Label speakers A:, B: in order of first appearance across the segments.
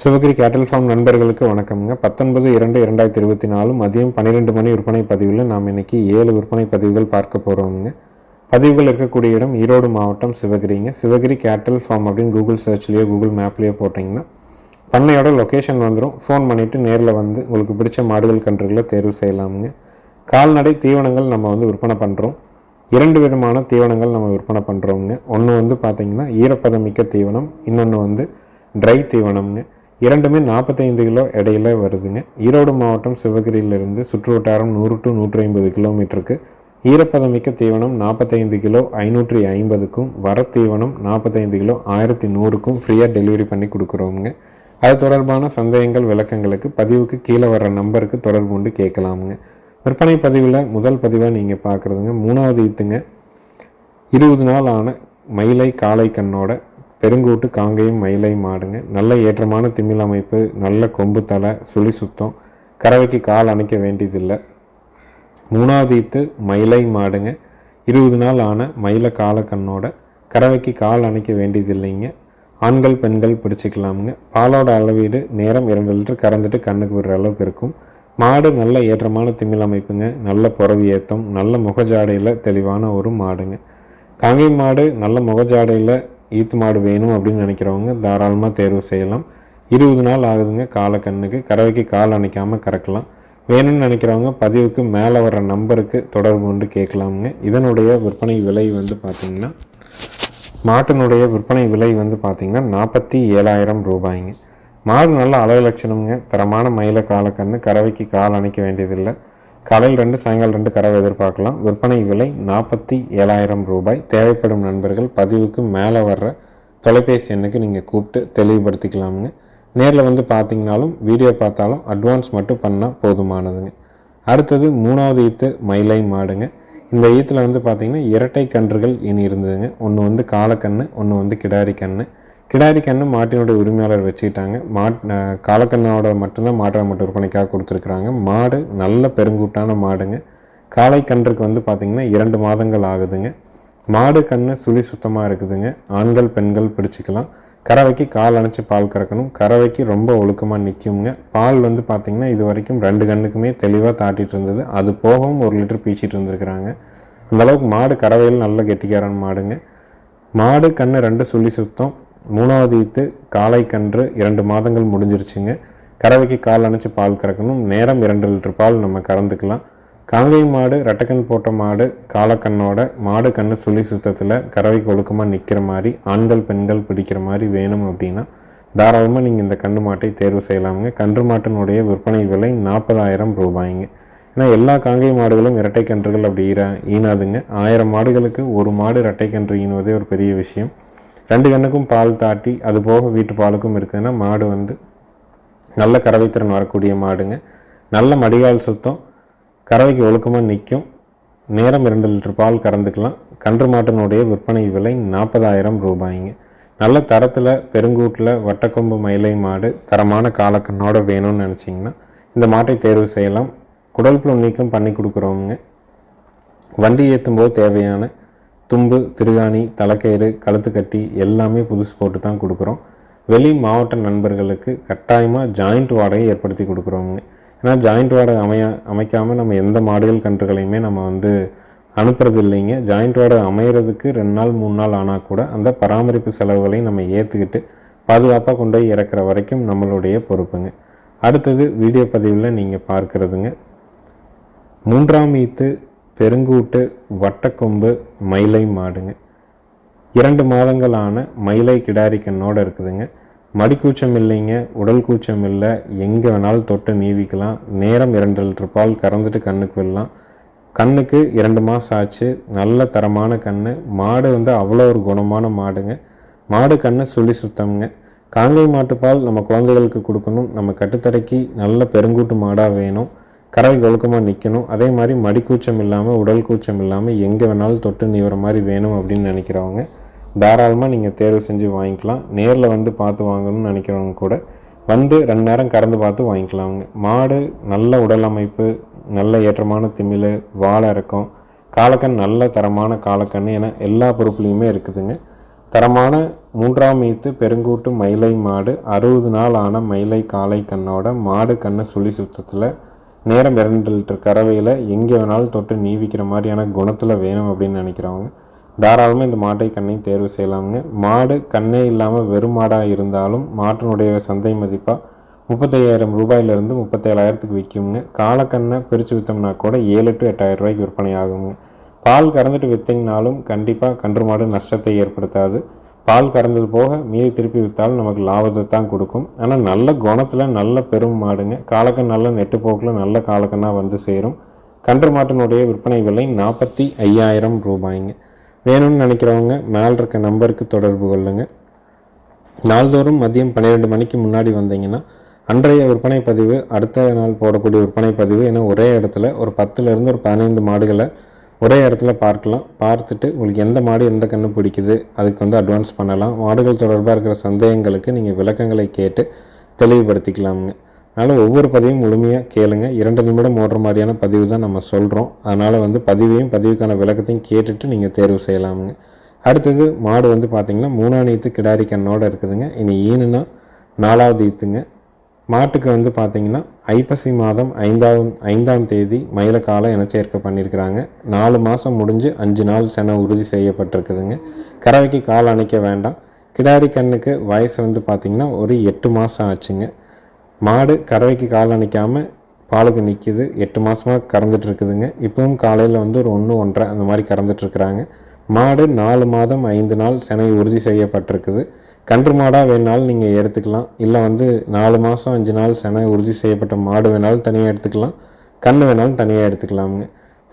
A: சிவகிரி கேட்டல் ஃபார்ம் நண்பர்களுக்கு வணக்கம்ங்க. பத்தொன்பது இரண்டு இரண்டாயிரத்தி இருபத்தி நாலு மதியம் பன்னிரெண்டு மணி விற்பனை பதிவில் நாம் இன்னைக்கு ஏழு விற்பனை பதிவுகள் பார்க்க போகிறோங்க பதிவுகள் இருக்கக்கூடிய இடம் ஈரோடு மாவட்டம் சிவகிரிங்க. சிவகிரி கேட்டல் ஃபார்ம் அப்படின்னு கூகுள் சர்ச்லேயோ கூகுள் மேப்லேயோ போட்டிங்கன்னா பண்ணையோட லொக்கேஷன் வந்துடும் ஃபோன் பண்ணிவிட்டு நேரில் வந்து உங்களுக்கு பிடிச்ச மாடுகள் கன்றுகளை தேர்வு செய்யலாமுங்க. கால்நடை தீவனங்கள் நம்ம வந்து விற்பனை பண்ணுறோம் இரண்டு விதமான தீவனங்கள் நம்ம விற்பனை பண்ணுறோங்க ஒன்று வந்து பார்த்திங்கன்னா ஈரப்பதமிக்க தீவனம் இன்னொன்று வந்து ட்ரை தீவனம்ங்க. இரண்டுமே நாற்பத்தைந்து கிலோ இடையில வருதுங்க. ஈரோடு மாவட்டம் சிவகிரியிலிருந்து சுற்று வட்டாரம் நூறு டு நூற்றி ஐம்பது கிலோமீட்டருக்கு ஈரப்பதமிக்க தீவனம் நாற்பத்தைந்து கிலோ ஐநூற்றி ஐம்பதுக்கும் வர தீவனம் நாற்பத்தைந்து கிலோ ஆயிரத்தி நூறுக்கும் ஃப்ரீயாக டெலிவரி பண்ணி கொடுக்குறோமுங்க. அது தொடர்பான சந்தேகங்கள் விளக்கங்களுக்கு பதிவுக்கு கீழே வர்ற நம்பருக்கு தொடர்பு கொண்டு கேட்கலாமுங்க. விற்பனை பதிவில் முதல் பதிவாக நீங்கள் பார்க்குறதுங்க. மூணாவது ஈத்துங்க. இருபது நாள் ஆன மயிலை காளை கண்ணோட பெருங்கூட்டு காங்கையும் மயிலையும் மாடுங்க. நல்ல ஏற்றமான திமிழ் அமைப்பு நல்ல கொம்பு தலை சுழி சுத்தம். கறவைக்கு கால் அணைக்க வேண்டியதில்லை. மூணாவது ஈத்து மயிலை மாடுங்க. இருபது நாள் ஆன மயில காலக்கண்ணோட கறவைக்கு கால் அணைக்க வேண்டியதில்லைங்க. ஆண்கள் பெண்கள் பிடிச்சிக்கலாமுங்க. பாலோட அளவீடு நேரம் இரண்டு லிட்டர் கறந்துட்டு கண்ணுக்கு விடுற அளவுக்கு இருக்கும். மாடு நல்ல ஏற்றமான திமில் அமைப்புங்க. நல்ல புறவி ஏற்றம் நல்ல முகஜாடையில் தெளிவான ஒரு மாடுங்க. காங்கை மாடு நல்ல முகஜாடையில் ஈத்து மாடு வேணும் அப்படின்னு நினைக்கிறவங்க தாராளமாக தேர்வு செய்யலாம். இருபது நாள் ஆகுதுங்க காலை கண்ணுக்கு. கறவைக்கு கால் அணைக்காமல் கறக்கலாம். வேணும்னு நினைக்கிறவங்க பதிவுக்கு மேலே வர்ற நம்பருக்கு தொடர்பு கொண்டு கேட்கலாமுங்க. இதனுடைய விற்பனை விலை வந்து பார்த்திங்கன்னா மாட்டினுடைய விற்பனை விலை வந்து பார்த்திங்கன்னா நாற்பத்தி ஏழாயிரம் ரூபாய்ங்க. மாடு நல்ல அழகு லட்சணம்ங்க தரமான மயில காலக்கண்ணு கறவைக்கு கால் அணைக்க வேண்டியதில்லை. காலையில் ரெண்டு சாயங்காலம் ரெண்டு கறவை எதிர்பார்க்கலாம். விற்பனை விலை நாற்பத்தி ஏழாயிரம் ரூபாய். தேவைப்படும் நண்பர்கள் பதிவுக்கு மேலே வர்ற தொலைபேசி எண்ணுக்கு நீங்கள் கூப்பிட்டு தெளிவுபடுத்திக்கலாமுங்க. நேரில் வந்து பார்த்தீங்கனாலும் வீடியோ பார்த்தாலும் அட்வான்ஸ் மட்டும் பண்ணால் போதுமானதுங்க. அடுத்தது மூணாவது ஈத்து மயிலை மாடுங்க. இந்த ஈத்தில் வந்து பார்த்திங்கன்னா இரட்டை கன்றுகள் இனி இருந்ததுங்க. ஒன்று வந்து காலக்கண்ணு ஒன்று வந்து கிடாரி கன்று கிடாரி கண்ணு மாட்டினோட உரிமையாளர் வச்சுக்கிட்டாங்க. மாட் அஹ் காலக்கண்ணோட மட்டும்தான் மாட்டை மட்டும் விற்பனைக்காக கொடுத்துருக்குறாங்க. மாடு நல்ல பெருங்கூட்டான மாடுங்க. காளை கன்றுக்கு வந்து பார்த்திங்கன்னா இரண்டு மாதங்கள் ஆகுதுங்க. மாடு கண்ணு சுழி சுத்தமாக இருக்குதுங்க. ஆண்கள் பெண்கள் பிடிச்சிக்கலாம். கறவைக்கு கால் அணைச்சி பால் கறக்கணும். கறவைக்கு ரொம்ப ஒழுக்கமாக நிற்குங்க பால் வந்து பார்த்திங்கன்னா இது வரைக்கும் ரெண்டு கண்ணுக்குமே தெளிவாக தாட்டிகிட்டு இருந்தது. அது போகவும் ஒரு லிட்டர் பீச்சிட்டு இருந்திருக்கிறாங்க. அந்தளவுக்கு மாடு கறவையில் நல்ல கெட்டிக்காரன் மாடுங்க. மாடு கண்ணு ரெண்டு சுழி சுத்தம். மூணாவது ஈத்து காளை கன்று இரண்டு மாதங்கள் முடிஞ்சிருச்சுங்க. கறவைக்கு கால் அணைச்சி பால் கறக்கணும். நேரம் இரண்டு லிட்டர் பால் நம்ம கறந்துக்கலாம். காங்கை மாடு ரெட்டக்கண் போட்ட மாடு காலக்கண்ணோட மாடு கண்ணு சுழி சுத்தத்தில் கறவைக்கு ஒழுக்கமாக நிற்கிற மாதிரி ஆண்கள் பெண்கள் பிடிக்கிற மாதிரி வேணும் அப்படின்னா தாராளமாக நீங்கள் இந்த கன்று மாட்டை தேர்வு செய்யலாமுங்க. கன்று மாட்டினுடைய விற்பனை விலை நாற்பதாயிரம் ரூபாய்ங்க. ஏன்னா எல்லா காங்கை மாடுகளும் இரட்டை கன்றுகள் அப்படி ஈர ஈனாதுங்க. ஆயிரம் மாடுகளுக்கு ஒரு மாடு இரட்டை கன்று ஈனுவதே ஒரு பெரிய விஷயம். ரெண்டு கண்ணுக்கும் பால் தாட்டி அது போக வீட்டு பாலுக்கும் இருக்குதுன்னா மாடு வந்து நல்ல கறவைத்திறன் வரக்கூடிய மாடுங்க. நல்ல மடிகால் சுத்தம் கறவைக்கு ஒழுக்கமாக நிற்கும் நேரம் இரண்டு லிட்டர் பால் கறந்துக்கலாம். கன்று மாட்டினுடைய விற்பனை விலை நாற்பதாயிரம் ரூபாய்ங்க. நல்ல தரத்தில் பெருங்கூட்டில் வட்டக்கொம்பு மயிலை மாடு தரமான காலக்கண்ணோட வேணும்னு நினச்சிங்கன்னா இந்த மாட்டை தேர்வு செய்யலாம். குடல் புழு நீக்கம் பண்ணி கொடுக்குறோமுங்க வண்டி ஏற்றும் போது தேவையான தும்பு திருகாணி தலைக்கயிறு கழுத்துக்கட்டி எல்லாமே புதுசு போட்டு தான் கொடுக்குறோம். வெளி மாவட்ட நண்பர்களுக்கு கட்டாயமாக ஜாயிண்ட் வாடகை ஏற்படுத்தி கொடுக்குறோங்க. ஏன்னா ஜாயிண்ட் வாடகை அமைய அமைக்காமல் நம்ம எந்த மாடுகள் கன்றுகளையுமே நம்ம வந்து அனுப்புறது இல்லைங்க ஜாயிண்ட் வாடகை அமையிறதுக்கு ரெண்டு நாள் மூணு நாள் ஆனால் கூட அந்த பராமரிப்பு செலவுகளையும் நம்ம ஏற்றுக்கிட்டு பாதுகாப்பாக கொண்டு போய் இறக்குற வரைக்கும் நம்மளுடைய பொறுப்புங்க. அடுத்தது வீடியோ பதிவில் நீங்கள் பார்க்குறதுங்க. மூன்றாம் ஈத்து பெருங்கூட்டு வட்டக்கொம்பு மயிலை மாடுங்க. இரண்டு மாதங்களான மயிலை கிடாரி கண்ணோடு இருக்குதுங்க. மடிக்கூச்சம் இல்லைங்க உடல் கூச்சம் இல்லை எங்கே வேணாலும் தொட்டு நீவிக்கலாம். நேரம் இரண்டு லிட்டர் பால் கறந்துட்டு கண்ணுக்கு விடலாம். கண்ணுக்கு இரண்டு மாதம் ஆச்சு. நல்ல தரமான கண் மாடு வந்து அவ்வளோ ஒரு குணமான மாடுங்க. மாடு கண்ணு சுழி சுத்தம்ங்க. காங்கை மாட்டுப்பால் நம்ம குழந்தைகளுக்கு கொடுக்கணும். நம்ம கட்டுத்தரைக்கு நல்ல பெருங்கூட்டு மாடாக வேணும். கறவை ஒழுக்கமாக நிற்கணும் அதே மாதிரி மடிக்கூச்சம் இல்லாமல் உடல் கூச்சம் இல்லாமல் எங்கே வேணாலும் தொட்டு நீவர மாதிரி வேணும் அப்படின்னு நினைக்கிறவங்க தாராளமாக நீங்கள் தேர்வு செஞ்சு வாங்கிக்கலாம். நேரில் வந்து பார்த்து வாங்கணும்னு நினைக்கிறவங்க கூட வந்து ரெண்டு நேரம் கறந்து பார்த்து வாங்கிக்கலாமுங்க. மாடு நல்ல உடல் அமைப்பு நல்ல ஏற்றமான திமிழ் வாழை இறக்கம் காலக்கண் நல்ல தரமான காலக்கண் என எல்லா பொறுப்புலையுமே இருக்குதுங்க. தரமான மூன்றாம் ஈத்து பெருங்கூட்டு மயிலை மாடு அறுபது நாள் ஆன மயிலை காளை கண்ணோட மாடு கண்ணு சுழி சுத்தத்தில் நேரம் இரண்டு லிட்டர் கறவையில் எங்கே வேணாலும் தொட்டு நீவிக்கிற மாதிரியான குணத்தில் வேணும் அப்படின்னு நினைக்கிறவங்க தாராளமாக இந்த மாட்டை கண்ணை தேர்வு செய்யலாமுங்க. மாடு கண்ணே இல்லாமல் வெறும் மாடாக இருந்தாலும் மாட்டினுடைய சந்தை மதிப்பாக முப்பத்தையாயிரம் ரூபாயிலிருந்து முப்பத்தேழாயிரத்துக்கு விற்குங்க காலக்கண்ணை பிரித்து விற்றோம்னா கூட ஏழு டு எட்டாயிரம் ரூபாய்க்கு விற்பனை ஆகுங்க. பால் கறந்துட்டு விற்றிங்கனாலும் கண்டிப்பாக கன்று மாடு நஷ்டத்தை ஏற்படுத்தாது. பால் கறந்தது போக மீதி திருப்பி விற்றாலும் நமக்கு லாபத்தை தான் கொடுக்கும். ஆனால் நல்ல குணத்தில் நல்ல பெரும் மாடுங்க. காலக்கன் நல்ல நெட்டு போக்கில் நல்ல காலக்கண்ணாக வந்து சேரும். கன்று மாட்டினுடைய விற்பனை விலை நாற்பத்தி ஐயாயிரம் ரூபாய்ங்க. வேணும்னு நினைக்கிறவங்க மேல் இருக்க நம்பருக்கு தொடர்பு கொள்ளுங்க. நாள்தோறும் மதியம் பன்னிரெண்டு மணிக்கு முன்னாடி வந்தீங்கன்னா அன்றைய விற்பனை பதிவு அடுத்த நாள் போடக்கூடிய விற்பனை பதிவு என ஒரே இடத்துல ஒரு பத்துலேருந்து ஒரு பதினைந்து மாடுகளை ஒரே இடத்துல பார்க்கலாம். பார்த்துட்டு உங்களுக்கு எந்த மாடு எந்த கன்று பிடிக்குது அதுக்கு வந்து அட்வான்ஸ் பண்ணலாம். மாடுகள் தொடர்பாக இருக்கிற சந்தேகங்களுக்கு நீங்கள் விளக்கங்களை கேட்டு தெளிவுபடுத்திக்கலாமுங்க. அதனால் ஒவ்வொரு பதிவையும் முழுமையாக கேளுங்க. இரண்டு நிமிடம் ஓடுற மாதிரியான பதிவு தான் நம்ம சொல்கிறோம் அதனால் வந்து பதிவையும் பதிவுக்கான விளக்கத்தையும் கேட்டுட்டு நீங்கள் தேர்வு செய்யலாமுங்க. அடுத்தது மாடு வந்து பார்த்திங்கன்னா மூணாம் ஈத்து கிடாரி கண்ணோடு இருக்குதுங்க. இனி ஈனுனா நாலாவது ஈத்துங்க. மாட்டுக்கு வந்து பார்த்திங்கன்னா ஐப்பசி மாதம் ஐந்தாம் ஐந்தாம் தேதி மயிலக்கால இனச்சேர்க்கை பண்ணியிருக்கிறாங்க. நாலு மாதம் முடிஞ்சு அஞ்சு நாள் சென உறுதி செய்யப்பட்டிருக்குதுங்க. கறவைக்கு கால் அணைக்க வேண்டாம். கிடாரி கண்ணுக்கு வயசு வந்து பார்த்திங்கன்னா ஒரு எட்டு மாதம் ஆச்சுங்க. மாடு கறவைக்கு கால் அணைக்காமல் பாலுக்கு நிற்கிது எட்டு மாதமாக கறந்துட்டு இருக்குதுங்க இப்பவும் காலையில் வந்து ஒரு ஒன்று ஒன்றரை அந்த மாதிரி கறந்துட்டுருக்குறாங்க. மாடு நாலு மாதம் ஐந்து நாள் செனை உறுதி செய்யப்பட்டிருக்குது. கன்று மாடாக வேணாலும் நீங்கள் எடுத்துக்கலாம். இல்லை வந்து நாலு மாதம் அஞ்சு நாள் செனை உறுதி செய்யப்பட்ட மாடு வேணாலும் தனியாக எடுத்துக்கலாம். கன்று வேணாலும் தனியாக எடுத்துக்கலாமுங்க.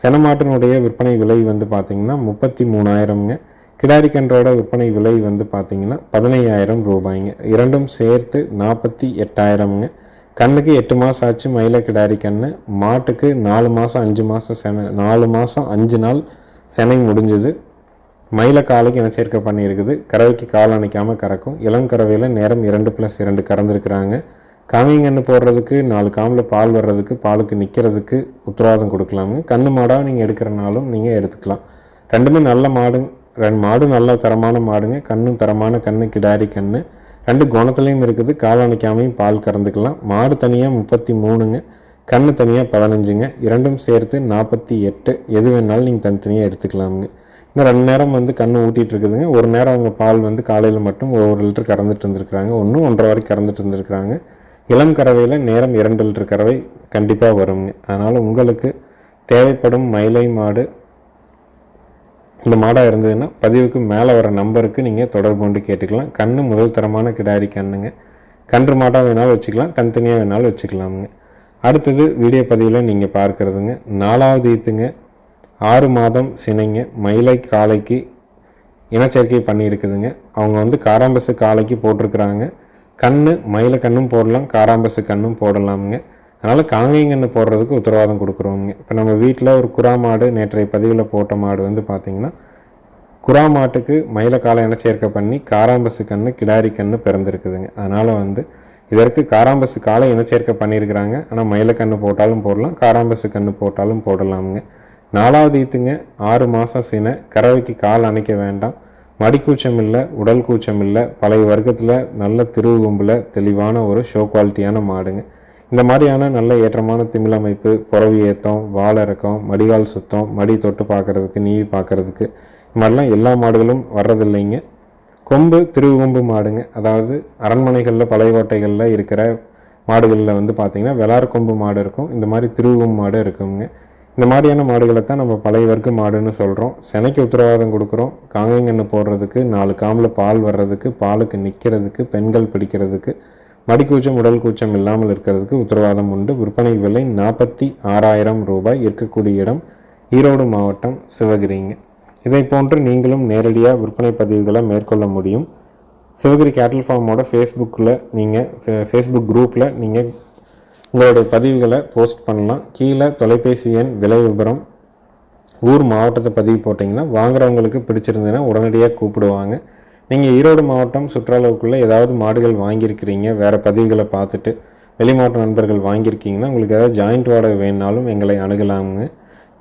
A: சென மாட்டினுடைய விற்பனை விலை வந்து பார்த்திங்கன்னா முப்பத்தி மூணாயிரம்ங்க கிடாரி கன்றோட விற்பனை விலை வந்து பார்த்திங்கன்னா பதினையாயிரம் ரூபாய்ங்க. இரண்டும் சேர்த்து நாற்பத்தி எட்டாயிரம்ங்க. கண்ணுக்கு எட்டு மாதம் ஆச்சு மயில கிடாரி கன்று மாட்டுக்கு நாலு மாதம் அஞ்சு மாதம் செனை நாலு மாதம் அஞ்சு நாள் செனை முடிஞ்சது. மயில காலுக்கு இன சேர்க்கை பண்ணியிருக்குது கறவைக்கு கால் அணைக்காமல் கறக்கும். இளம் கறவையில் நேரம் இரண்டு ப்ளஸ் இரண்டு கறந்துருக்குறாங்க. காமிங்கன்று போடுறதுக்கு நாலு காமில் பால் வர்றதுக்கு பாலுக்கு நிற்கிறதுக்கு உத்தரவாதம் கொடுக்கலாமு கண்ணு மாடாக நீங்கள் எடுக்கிறனாலும் நீங்கள் எடுத்துக்கலாம். ரெண்டுமே நல்ல மாடு ரெண்டு மாடும் நல்ல தரமான மாடுங்க. கண்ணும் தரமான கண்ணு கிடாரி கண்ணு. ரெண்டு குணத்துலேயும் இருக்குது. கால் அணைக்காமையும் பால் கறந்துக்கலாம். மாடு தனியாக முப்பத்தி மூணுங்க. கண்ணு தனியாக பதினஞ்சுங்க. இரண்டும் சேர்த்து நாற்பத்தி எட்டு. எது வேணாலும் நீங்கள் தனித்தனியாக எடுத்துக்கலாமுங்க. இன்னும் ரெண்டு நேரம் வந்து கண்ணு ஊட்டிகிட்டு இருக்குதுங்க. ஒரு நேரம் அவங்க பால் வந்து காலையில் மட்டும் ஒரு லிட்டர் கறந்துட்டு இருந்திருக்கிறாங்க. ஒன்றும் ஒன்றரை வரைக்கும் கறந்துட்டு இருந்திருக்கிறாங்க. இளம் கறவையில் நேரம் இரண்டு லிட்டர் கறவை கண்டிப்பாக வருங்க. அதனால் உங்களுக்கு தேவைப்படும் மயிலை மாடு இந்த மாடாக இருந்ததுன்னா பதிவுக்கு மேலே வர நம்பருக்கு நீங்கள் தொடர்பு கொண்டு கேட்டுக்கலாம். கண்ணு முதல் தரமான கிடாரி கண்ணுங்க. கன்று மாடாக வேணாலும் வச்சுக்கலாம். தனித்தனியாக வேணாலும் வச்சுக்கலாமுங்க. அடுத்தது வீடியோ பதிவில் நீங்கள் பார்க்குறதுங்க. நாலாவது ஈத்துங்க. ஆறு மாதம் சினைங்க. மயிலை காளைக்கு இனச்சேர்க்கை பண்ணியிருக்குதுங்க. அவங்க வந்து காராம்பசு காளைக்கு போட்டிருக்கிறாங்க. கண் மயில கண்ணும் போடலாம் காராம்பசு கண்ணும் போடலாமுங்க. அதனால் காங்கைங்கன்று போடுறதுக்கு உத்தரவாதம் கொடுக்குறோங்க இப்போ நம்ம வீட்டில் ஒரு குறா மாடு நேற்றைய பதிவில் போட்ட மாடு வந்து பார்த்திங்கன்னா குறா மாட்டுக்கு மயிலக்காலை இன சேர்க்கை பண்ணி காராம்பசு கன்று கிடாரி கன்று பிறந்திருக்குதுங்க. அதனால் வந்து இதற்கு காராம்பசு காலை இனச்சேர்க்கை பண்ணியிருக்கிறாங்க. ஆனால் மயிலக்கன்று போட்டாலும் போடலாம் காராம்பசு கன்று போட்டாலும் போடலாமுங்க. நாலாவது ஈத்துங்க ஆறு மாதம் சினை கறவைக்கு கால் அணைக்க வேண்டாம். மடிக்கூச்சம் இல்லை உடல் கூச்சம் இல்லை பழைய வர்க்கத்தில் நல்ல திருவுகும்பில் தெளிவான ஒரு ஷோ குவாலிட்டியான மாடுங்க. இந்த மாதிரியான நல்ல ஏற்றமான திமிழமைப்பு புறவி ஏற்றம் வால் இறக்கம் மடிகால் சுத்தம் மடி தொட்டு பார்க்குறதுக்கு நீவி பார்க்குறதுக்கு இது மாதிரிலாம் எல்லா மாடுகளும் வர்றதில்லைங்க. கொம்பு திருவுகொம்பு மாடுங்க. அதாவது அரண்மனைகளில் பழைய கோட்டைகளில் இருக்கிற மாடுகளில் வந்து பார்த்திங்கன்னா வெளார் கொம்பு மாடு இருக்கும். இந்த மாதிரி திருவுகொம்பு மாடு இருக்குங்க. இந்த மாதிரியான மாடுகளை தான் நம்ம பழைய வர்க்க மாடுன்னு சொல்கிறோம் செனைக்கு உத்தரவாதம் கொடுக்குறோம். காங்கைங்கன்னு போடுறதுக்கு நாலு காமில் பால் வர்றதுக்கு பாலுக்கு நிற்கிறதுக்கு பெண்கள் பிடிக்கிறதுக்கு மடிக்கூச்சம் உடல் கூச்சம் இல்லாமல் இருக்கிறதுக்கு உத்தரவாதம் உண்டு. விற்பனை விலை நாற்பத்தி ஆறாயிரம் ரூபாய். இருக்கக்கூடிய இடம் ஈரோடு மாவட்டம் சிவகிரிங்க. இதை போன்று நீங்களும் நேரடியாக விற்பனை பதிவுகளை மேற்கொள்ள முடியும். சிவகிரி கேட்டல் ஃபார்மோட ஃபேஸ்புக்கில் நீங்கள் ஃபேஸ்புக் குரூப்பில் நீங்கள் உங்களுடைய பதிவுகளை போஸ்ட் பண்ணலாம். கீழே தொலைபேசி எண் விலை விபரம் ஊர் மாவட்டத்தை பதிவு போட்டிங்கன்னா வாங்குறவங்களுக்கு பிடிச்சிருந்ததுன்னா உடனடியாக கூப்பிடுவாங்க. நீங்கள் ஈரோடு மாவட்டம் சுற்றுலாவுக்குள்ளே ஏதாவது மாடுகள் வாங்கியிருக்கிறீங்க வேறு பதிவுகளை பார்த்துட்டு வெளி மாவட்ட நண்பர்கள் வாங்கியிருக்கீங்கன்னா உங்களுக்கு ஏதாவது ஜாயிண்ட் வாடகை வேணுனாலும் எங்களை அணுகலாமுங்க.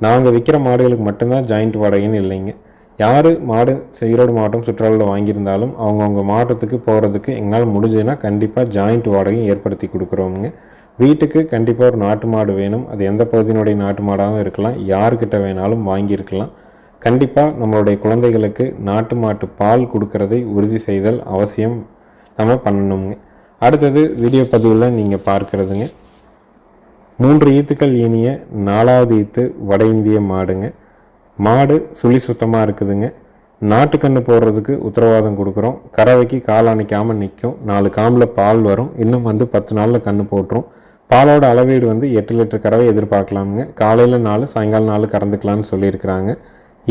A: நாங்கள் விற்கிற மாடுகளுக்கு மட்டும்தான் ஜாயிண்ட் வாடகைன்னு இல்லைங்க. யார் மாடு ஈரோடு மாவட்டம் சுற்றுலாவில் வாங்கியிருந்தாலும் அவங்கவுங்க மாவட்டத்துக்கு போகிறதுக்கு எங்களால் முடிஞ்சதுன்னா கண்டிப்பாக ஜாயிண்ட் வாடகையும் ஏற்படுத்தி கொடுக்குறோமுங்க. வீட்டுக்கு கண்டிப்பாக ஒரு நாட்டு மாடு வேணும். அது எந்த பகுதியினுடைய நாட்டு மாடாகவும் இருக்கலாம். யாருக்கிட்ட வேணாலும் வாங்கியிருக்கலாம். கண்டிப்பாக நம்மளுடைய குழந்தைகளுக்கு நாட்டு மாட்டு பால் கொடுக்கறதை உறுதி செய்தல் அவசியம் நம்ம பண்ணணுங்க. அடுத்தது வீடியோ பதிவில் நீங்கள் பார்க்குறதுங்க. மூன்று ஈத்துக்கள் இனிய நாலாவது ஈத்து வட இந்திய மாடுங்க. மாடு சுழி சுத்தமாக இருக்குதுங்க. நாட்டுக்கண்ணு போடுறதுக்கு உத்தரவாதம் கொடுக்குறோம். கறவைக்கு கால் அணைக்காமல் நிற்கும். நாலு காமில் பால் வரும். இன்னும் வந்து பத்து நாளில் கன்று போட்டுரும். பாலோட அளவீடு வந்து எட்டு லிட்டர் கறவை எதிர்பார்க்கலாமுங்க. காலையில் நாலு சாயங்காலம் நாலு கறந்துக்கலாம்னு சொல்லியிருக்கிறாங்க.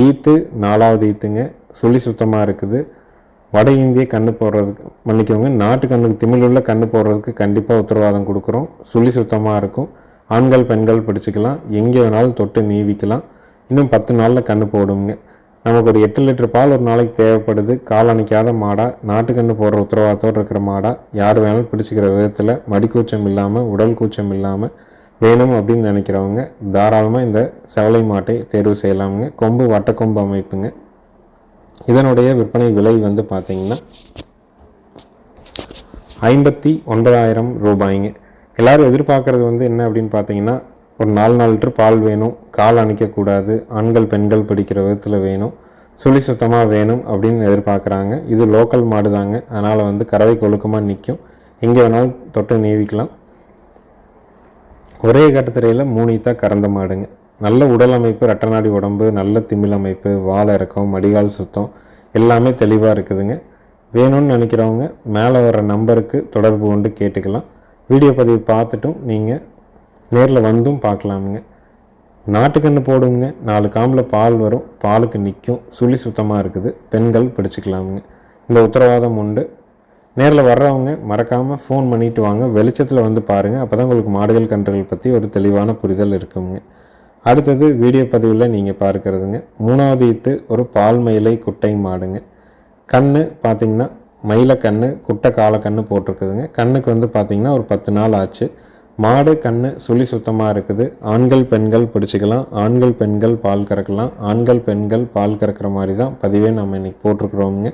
A: ஈத்து நாலாவது ஈத்துங்க. சுழி சுத்தமாக இருக்குது. வட இந்திய கன்று போடுறதுக்கு மன்னிக்கவங்க நாட்டு கண்ணுக்கு திமிழுள்ள கன்று போடுறதுக்கு கண்டிப்பாக உத்தரவாதம் கொடுக்குறோம். சுழி சுத்தமாக இருக்கும். ஆண்கள் பெண்கள் பிடிச்சிக்கலாம். எங்கே வேணாலும் தொட்டு நீவிக்கலாம். இன்னும் பத்து நாளில் கன்று போடுங்க நமக்கு ஒரு எட்டு லிட்டர் பால் ஒரு நாளைக்கு தேவைப்படுது. கால் அணைக்காத மாடாக நாட்டுக்கன்று போடுற உத்தரவாதத்தோடு இருக்கிற மாடாக யார் வேணாலும் பிடிச்சிக்கிற விதத்தில் மடிக்கூச்சம் இல்லாமல் உடல் கூச்சம் இல்லாமல் வேணும் அப்படின்னு நினைக்கிறவங்க தாராளமாக இந்த செவலை மாட்டை தேர்வு செய்யலாமுங்க. கொம்பு வட்டக்கொம்பு அமைப்புங்க. இதனுடைய விற்பனை விலை வந்து பார்த்திங்கன்னா ஐம்பத்தி ஒன்பதாயிரம் ரூபாய்ங்க. எல்லோரும் எதிர்பார்க்குறது வந்து என்ன அப்படின்னு பார்த்தீங்கன்னா ஒரு நாலு நாலு லிட்டர் பால் வேணும். கால் அணைக்கக்கூடாது. ஆண்கள் பெண்கள் பிடிக்கிற விதத்தில் வேணும். சுழி சுத்தமாக வேணும் அப்படின்னு எதிர்பார்க்குறாங்க. இது லோக்கல் மாடு தாங்க. அதனால் வந்து கறவை கொழுக்கமாக நிற்கும் எங்கே வேணாலும் தொட்டு நீவிக்கலாம். ஒரே கட்டத்திரையில் மூணு ஈத்தா கறந்த மாடுங்க. நல்ல உடல் அமைப்பு ரெட்டநாடி உடம்பு நல்ல திமிழ் அமைப்பு வாழை இறக்கம் மடிகால் சுத்தம் எல்லாமே தெளிவாக இருக்குதுங்க. வேணும்னு நினைக்கிறவங்க மேலே வர நம்பருக்கு தொடர்பு கொண்டு கேட்டுக்கலாம். வீடியோ பதிவு பார்த்துட்டும் நீங்கள் நேரில் வந்தும் பார்க்கலாமுங்க. நாட்டுக்கன்று போடுங்க. நாலு காம்பில் பால் வரும். பாலுக்கு நிற்கும் சுழி சுத்தமாக இருக்குது. பெண்கள் பிடிச்சிக்கலாமுங்க. இந்த உத்தரவாதம் உண்டு. நேரில் வர்றவங்க மறக்காமல் ஃபோன் பண்ணிவிட்டு வாங்க. வெளிச்சத்தில் வந்து பாருங்கள் அப்போ தான் உங்களுக்கு மாடுகள் கன்றுகள் பற்றி ஒரு தெளிவான புரிதல் இருக்குங்க அடுத்தது வீடியோ பதிவில் நீங்கள் பார்க்குறதுங்க. மூணாவது ஈத்து ஒரு பால் மயிலை குட்டை மாடுங்க. கண் பார்த்திங்கன்னா மயில கண் குட்டை கால கண் போட்டிருக்குதுங்க. கண்ணுக்கு வந்து பார்த்திங்கன்னா ஒரு பத்து நாள் ஆச்சு. மாடு கண் சுழி சுத்தமாக இருக்குது. ஆண்கள் பெண்கள் பிடிச்சிக்கலாம். ஆண்கள் பெண்கள் பால் கறக்கலாம். ஆண்கள் பெண்கள் பால் கறக்கிற மாதிரி தான் பதிவே நம்ம இன்றைக்கி போட்டிருக்கிறோமுங்க.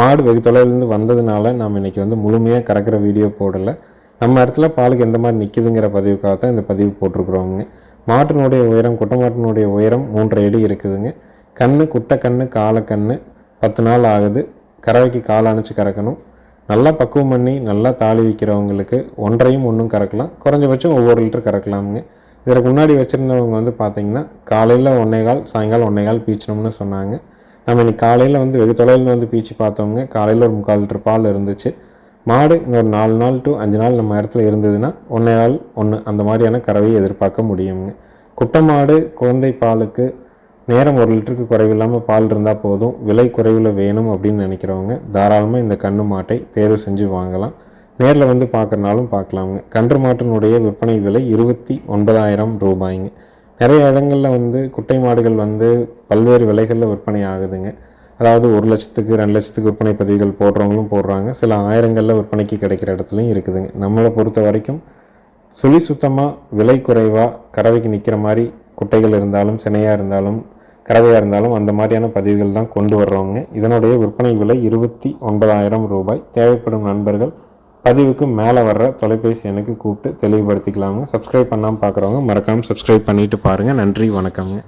A: மாடு வெகு தொலைவிலேருந்து வந்ததுனால நம்ம இன்றைக்கி வந்து முழுமையாக கறக்கிற வீடியோ போடலை. நம்ம இடத்துல பாலுக்கு எந்த மாதிரி நிற்கிதுங்கிற பதிவுக்காக தான் இந்த பதிவு போட்டிருக்குறோங்க மாட்டினுடைய உயரம் குட்டை மாட்டினுடைய உயரம் மூன்றரை அடி இருக்குதுங்க. கண் குட்டை கண்ணு காலக்கண்ணு பத்து நாள் ஆகுது. கறவைக்கு கால் அணைச்சி கறக்கணும். நல்லா பக்குவம் பண்ணி நல்லா தாளி விற்கிறவங்களுக்கு ஒன்றையும் ஒன்றும் கறக்கலாம். குறைஞ்சபட்சம் ஒவ்வொரு லிட்டர் கறக்கலாமுங்க. இதற்கு முன்னாடி வச்சுருந்தவங்க வந்து பார்த்திங்கன்னா காலையில் ஒன்றே கால் சாயங்காலம் ஒன்றே கால் பீச்சணும்னு சொன்னாங்க. நம்ம இன்னைக்கு காலையில் வந்து வெகு தொலைவில் வந்து பீச்சு பார்த்தவங்க காலையில் ஒரு முக்கால் லிட்டர் பால் இருந்துச்சு. மாடு இன்னொரு நாலு நாள் டு அஞ்சு நாள் நம்ம இடத்துல இருந்ததுன்னா ஒன்றே நாள் ஒன்று அந்த மாதிரியான கறவையை எதிர்பார்க்க முடியுங்க குட்டை மாடு குழந்தை பாலுக்கு நேரம் ஒரு லிட்டருக்கு குறைவில்லாமல் பால் இருந்தால் போதும். விலை குறைவில் வேணும் அப்படின்னு நினைக்கிறவங்க தாராளமாக இந்த கன்று மாட்டை தேர்வு செஞ்சு வாங்கலாம். நேரில் வந்து பார்க்குறனாலும் பார்க்கலாமுங்க கன்று மாட்டினுடைய விற்பனை விலை இருபத்தி ஒன்பதாயிரம் ரூபாய்ங்க. நிறைய இடங்களில் வந்து குட்டை மாடுகள் வந்து பல்வேறு விலைகளில் விற்பனை ஆகுதுங்க. அதாவது ஒரு லட்சத்துக்கு ரெண்டு லட்சத்துக்கு விற்பனை பதிவுகள் போடுறவங்களும் போடுறாங்க. சில ஆயிரங்களில் விற்பனைக்கு கிடைக்கிற இடத்துலையும் இருக்குதுங்க. நம்மளை பொறுத்த வரைக்கும் சுழி சுத்தமாக விலை குறைவாக கறவைக்கு நிற்கிற மாதிரி குட்டைகள் இருந்தாலும் சினையாக இருந்தாலும் கறவையாக இருந்தாலும் அந்த மாதிரியான பதிவுகள் தான் கொண்டு வர்றவங்க. இதனுடைய விற்பனை விலை இருபத்தி ஒன்பதாயிரம் ரூபாய். தேவைப்படும் நண்பர்கள் பதிவுக்கு மேலே வர்ற தொலைபேசி எனக்கு கூப்பிட்டு தெளிவுபடுத்திக்கலாங்க. சப்ஸ்கிரைப் பண்ணாமல் பார்க்குறவங்க மறக்காமல் சப்ஸ்கிரைப் பண்ணிவிட்டு பாருங்கள் நன்றி வணக்கம்ங்க.